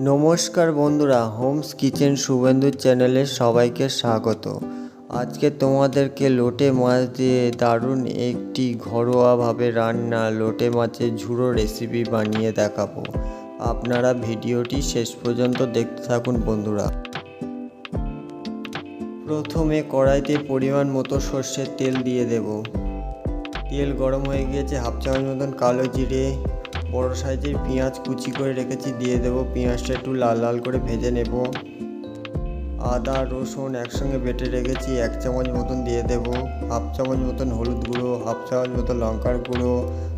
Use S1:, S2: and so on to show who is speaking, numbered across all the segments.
S1: নমস্কার বন্ধুরা, Holmes kitchen শুভেন্দুর চ্যানেলে সবাইকে স্বাগত। আজকে তোমাদেরকে লোটে মাছ দিয়ে দারুণ একটি ঘরোয়াভাবে রান্না লোটে মাছের ঝুড়ো রেসিপি বানিয়ে দেখাবো। আপনারা ভিডিওটি শেষ পর্যন্ত দেখতে থাকুন বন্ধুরা। প্রথমে কড়াইতে পরিমাণ মতো সর্ষের তেল দিয়ে দেব। তেল গরম হয়ে গিয়েছে, হাফ চামচ মতন কালো জিরে বড় সাইজের পেঁয়াজ কুচি করে রেখেছি, দিয়ে দেবো পেঁয়াজটা একটু লাল লাল করে ভেজে নেব। আদা, রসুন একসঙ্গে বেটে রেখেছি, এক চামচ মতন দিয়ে দেব, হাফ চামচ মতন হলুদ গুঁড়ো, হাফ চামচ মতন লঙ্কার গুঁড়ো,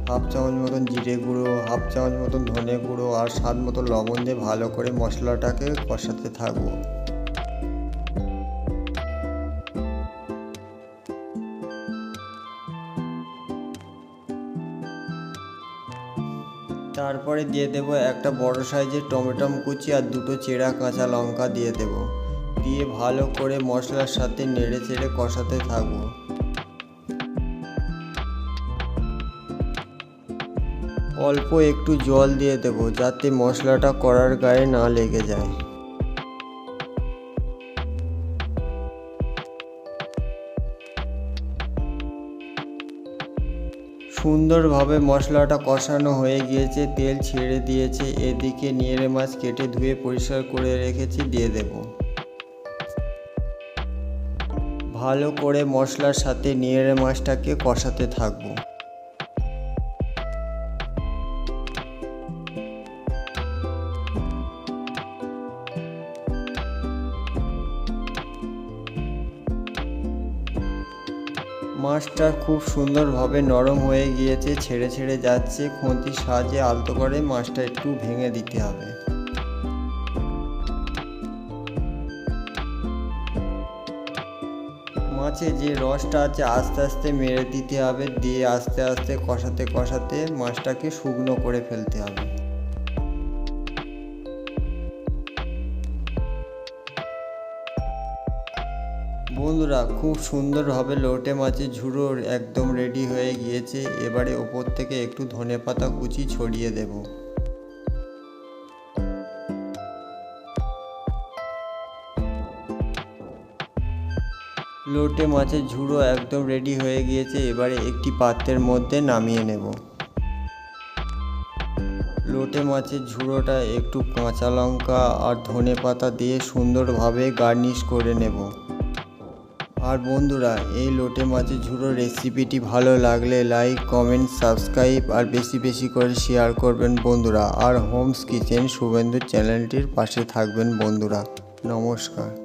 S1: হাফ চামচ মতন জিরে গুঁড়ো, হাফ চামচ মতন ধনে গুঁড়ো আর স্বাদ মতো লবণ দিয়ে ভালো করে মশলাটাকে কষাতে থাকব। তারপরে দিয়ে দেব একটা বড় সাইজের টমেটম কুচি আর দুটো চেরা কাঁচা লঙ্কা দিয়ে দেব। দিয়ে ভালো করে মশলার সাথে নেড়ে চেড়ে কষাতে থাকব। অল্প একটু জল দিয়ে দেব যাতে মশলাটা করার গায়ে না লেগে যায়। সুন্দরভাবে মশলাটা কষানো হয়ে গিয়েছে, তেল ছেড়ে দিয়েছে, এদিকে নিয়েরে মাছ কেটে ধুয়ে পরিষ্কার করে রেখেছি, দিয়ে দেব। ভালো করে মশলার সাথে নিয়েড়ে মাছটাকে কষাতে থাকব। মাছটা খুব সুন্দরভাবে নরম হয়ে গিয়েছে, ছেড়ে ছেড়ে যাচ্ছে। খুন্তির সাহায্যে আলতো করে মাছটা একটু ভেঙে দিতে হবে। মাছে যে রসটা আছে, আস্তে আস্তে মেরে দিতে হবে। দিয়ে আস্তে আস্তে কষাতে কষাতে মাছটাকে শুকনো করে ফেলতে হবে। বন্ধুরা, খুব সুন্দরভাবে লোটে মাছের ঝুড়োর একদম রেডি হয়ে গিয়েছে। এবারে ওপর থেকে একটু ধনে পাতা কুচি ছড়িয়ে দেব। লোটে মাছের ঝুড়ো একদম রেডি হয়ে গিয়েছে। এবারে একটি পাত্রের মধ্যে নামিয়ে নেব। লোটে মাছের ঝুড়োটা একটু কাঁচা লঙ্কা আর ধনে পাতা দিয়ে সুন্দরভাবে গার্নিশ করে নেব। আর বন্ধুরা, এই লোটে মাছের ঝুড়ো রেসিপিটি ভালো লাগলে লাইক কমেন্ট সাবস্ক্রাইব আর বেশি বেশি করে শেয়ার করবেন বন্ধুরা। আর হোমস কিচেন শুভেন্দু চ্যানেলটির পাশে থাকবেন বন্ধুরা। নমস্কার।